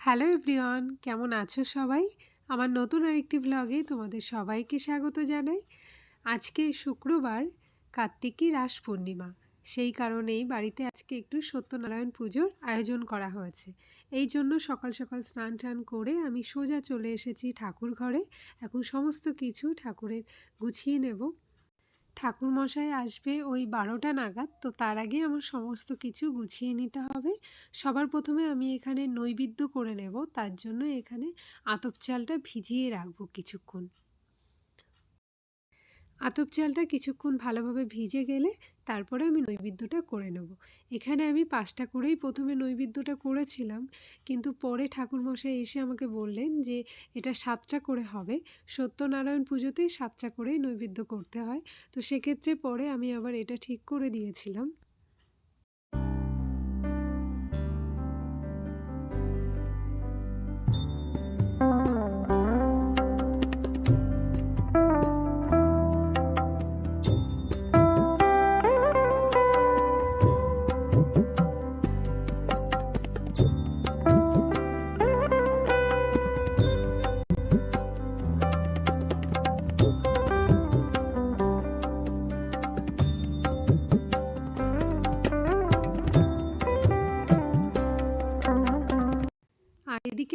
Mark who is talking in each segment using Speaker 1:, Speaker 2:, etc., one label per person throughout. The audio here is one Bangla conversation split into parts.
Speaker 1: হ্যালো এভরিওয়ান, কেমন আছো সবাই? আমার নতুন আরেকটি ব্লগে তোমাদের সবাইকে স্বাগত জানাই। আজকে শুক্রবার কার্তিকী রাস পূর্ণিমা, সেই কারণেই বাড়িতে আজকে একটু সত্যনারায়ণ পুজোর আয়োজন করা হয়েছে। এই জন্য সকাল সকাল স্নান টান করে আমি সোজা চলে এসেছি ঠাকুর ঘরে। এখন সমস্ত কিছু ঠাকুরের গুছিয়ে নেব। ঠাকুর মশাই আসবে ওই বারোটা নাগাদ, তো তার আগে আমার সমস্ত কিছু গুছিয়ে নিতে হবে। সবার প্রথমে আমি এখানে নৈবিদ্য করে নেব, তার জন্য এখানে আতপ চালটা ভিজিয়ে রাখব কিছুক্ষণ। আতপ চালটা কিছুক্ষণ ভালোভাবে ভিজে গেলে তারপরে আমি নৈবেদ্যটা করে নেব। এখানে আমি পাঁচটা করেই প্রথমে নৈবেদ্যটা করেছিলাম, কিন্তু পরে ঠাকুরমশাই এসে আমাকে বললেন যে এটা সাতটা করে হবে। সত্যনারায়ণ পুজোতেই সাতটা করেই নৈবেদ্য করতে হয়। তো সেক্ষেত্রে পরে আমি আবার এটা ঠিক করে দিয়েছিলাম।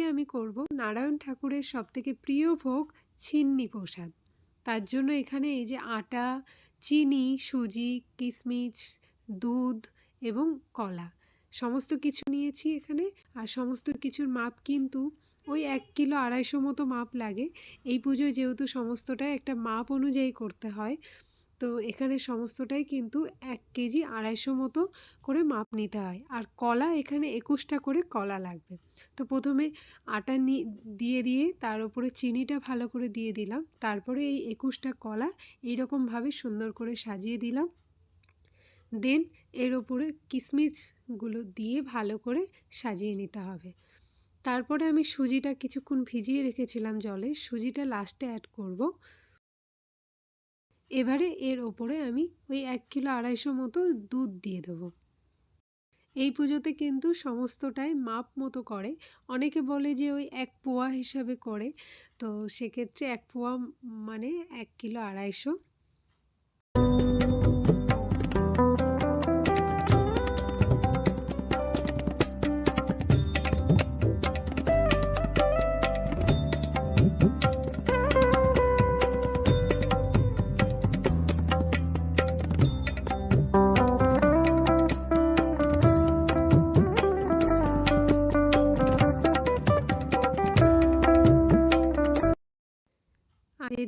Speaker 1: আমি করব? নারায়ণ ঠাকুরের সবথেকে প্রিয় ভোগ ছিন্নি প্রসাদ। তার জন্য এখানে এই যে আটা, চিনি, সুজি কিশমিশ দুধ এবং কলা সমস্ত কিছু নিয়েছি এখানে। আর সমস্ত কিছুর মাপ কিন্তু ওই এক কিলো আড়াইশো মতো মাপ লাগে। এই পুজোয় যেহেতু সমস্তটাই একটা মাপ অনুযায়ী করতে হয় তো এখানে সমস্তটাই কিন্তু এক কেজি আড়াইশো মতো করে মাপ নিতে হয়। আর কলা এখানে একুশটা করে কলা লাগবে। তো প্রথমে আটা নি, দিয়ে দিয়ে তার উপরে চিনিটা ভালো করে দিয়ে দিলাম। তারপরে এই একুশটা কলা এইরকমভাবে সুন্দর করে সাজিয়ে দিলাম। দেন এর ওপরে কিশমিশগুলো দিয়ে ভালো করে সাজিয়ে নিতে হবে। তারপরে আমি সুজিটা কিছুক্ষণ ভিজিয়ে রেখেছিলাম জলে। সুজিটা লাস্টে অ্যাড করব। এবারে এর ওপরে আমি ওই এক কিলো আড়াইশো মতো দুধ দিয়ে দেবো। এই পুজোতে কিন্তু সমস্তটাই মাপ মতো করে। অনেকে বলে যে ওই এক পোয়া হিসাবে করে। তো সেক্ষেত্রে এক পোয়া মানে এক কিলো আড়াইশো।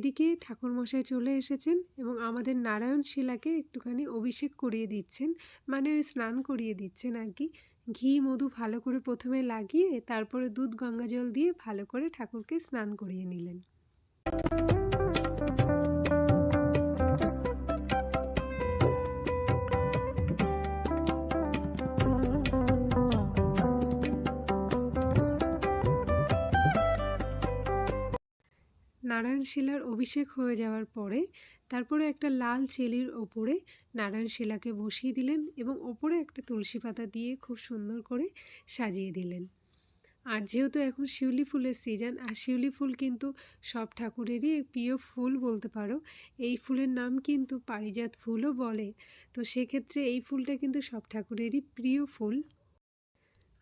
Speaker 1: এদিকে ঠাকুরমশাই চলে এসেছেন এবং আমাদের নারায়ণ শিলাকে একটুখানি অভিষেক করিয়ে দিচ্ছেন মানে ওই স্নান করিয়ে দিচ্ছেন আর কি। ঘি, মধু ভালো করে প্রথমে লাগিয়ে তারপরে দুধ, গঙ্গা জল দিয়ে ভালো করে ঠাকুরকে স্নান করিয়ে নিলেন। নারায়ণ শিলার অভিষেক হয়ে যাওয়ার পরে তারপরে একটা লাল চেলির ওপরে নারায়ণ শিলাকে বসিয়ে দিলেন এবং ওপরে একটা তুলসী পাতা দিয়ে খুব সুন্দর করে সাজিয়ে দিলেন। আর যেহেতু এখন শিউলি ফুলের সিজন, আর শিউলি ফুল কিন্তু সব ঠাকুরেরই প্রিয় ফুল বলতে পারো, এই ফুলের নাম কিন্তু পারিজাত ফুলও বলে। তো সেক্ষেত্রে এই ফুলটা কিন্তু সব ঠাকুরেরই প্রিয় ফুল।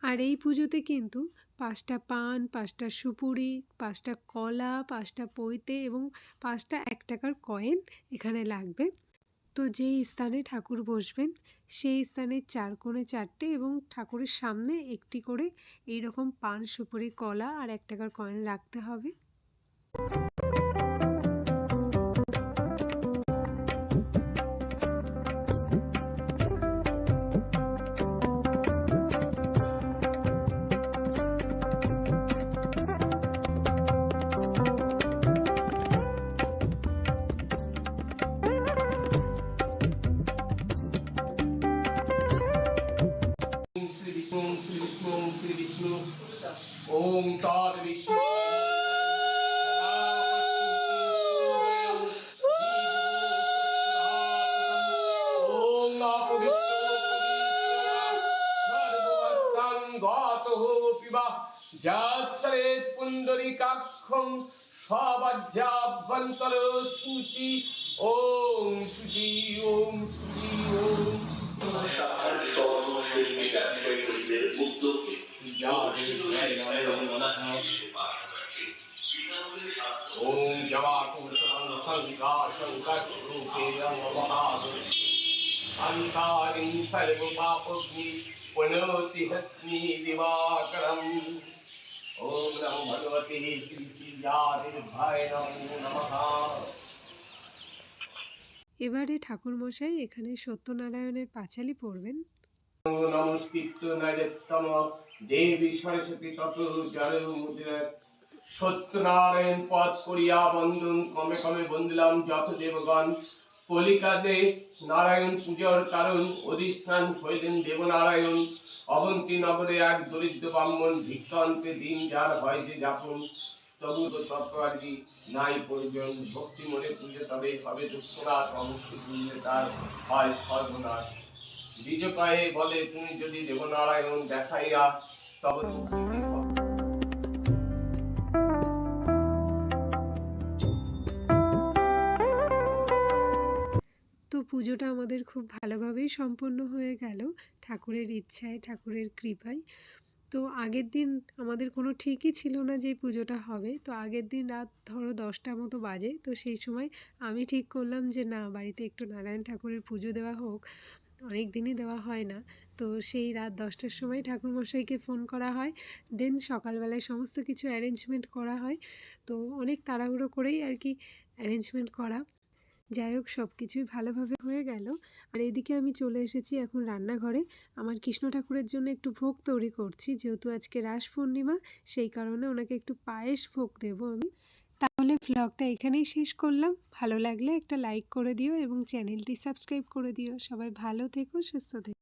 Speaker 1: আর এই পুজোতে কিন্তু পাঁচটা পান, পাঁচটা সুপুরি, পাঁচটা কলা, পাঁচটা পৈতে এবং পাঁচটা এক টাকার কয়েন এখানে লাগবে। তো যেই স্থানে ঠাকুর বসবেন, সেই স্থানে চার কোণে চারটে এবং ঠাকুরের সামনে একটি করে এই রকম পান, সুপুরি, কলা আর এক টাকার কয়েন রাখতে হবে।
Speaker 2: শ্রী বিষ্ণু ওম তৎ বিষ্ণু ওম অপবিত্র গত পিবা যাচ্ছলে পুণ্ডরিকাক্ষং সবাজ্যাভ্যন্তর সূচি ওম সূচি ওম সূচি ওম ওম জবাকুম সংকাশঙ্করূপে নমঃ अन्तारिं सर्वपापग्नि पुनोति हस्मि दिवाकरम् ॐ नमो भगवते श्रीश्रीयादिर्भाय नमो नमः
Speaker 1: এবারে ঠাকুরমশাই এখানে সত্যনারায়ণের পাঁচালি পড়বেন
Speaker 2: সত্যনারায়ণ পদ করিয়া বন্দন কমে কমে যত দেবগণ। কলিকাতে নারায়ণ পূজার কারণ অধিষ্ঠান হইলেন দেবনারায়ণ। অবন্তী নগরে এক দরিদ্র ব্রাহ্মণ ভিক্ষান্তে দিন যার হয় যে যাপন। তবু তো তৎকারী নাই প্রয়োজন ভক্তি মনে পুজো তবে হবে দুঃখনাশ অবশ্যই শুনলে তার হয় সর্বনাশ। বলে, তুমি যদি দেবনারায়ণ দেখাইয়া তবে
Speaker 1: তো পুজোটা আমাদের খুব ভালোভাবেই সম্পন্ন হয়ে গেল, ঠাকুরের ইচ্ছায়, ঠাকুরের কৃপায়। তো আগের দিন আমাদের কোনো ঠিকই ছিল না যে পুজোটা হবে। তো আগের দিন রাত ধরো দশটা মতো বাজে, তো সেই সময় আমি ঠিক করলাম যে না, বাড়িতে একটু নারায়ণ ঠাকুরের পুজো দেওয়া হোক। অনেক দিনই দেওয়া হয় না। তো সেই রাত দশটার সময় ঠাকুরমশাইকে ফোন করা হয়। দেন সকালবেলায় সমস্ত কিছু অ্যারেঞ্জমেন্ট করা হয়। তো অনেক তাড়াহুড়ো করেই আর কি অ্যারেঞ্জমেন্ট করা। যাই হোক সব কিছুই ভালোভাবে হয়ে গেল। আর এদিকে আমি চলে এসেছি এখন রান্নাঘরে। আমার কৃষ্ণ ঠাকুরের জন্য একটু ভোগ তৈরি করছি। যেহেতু আজকে রাস পূর্ণিমা, সেই কারণে ওনাকে একটু পায়েস ভোগ দেব আমি। ভ্লগটা এখানেই শেষ করলাম। ভালো লাগলে একটা লাইক করে দিও এবং চ্যানেলটি সাবস্ক্রাইব করে দিও। সবাই ভালো থেকো, সুস্থ থেকো।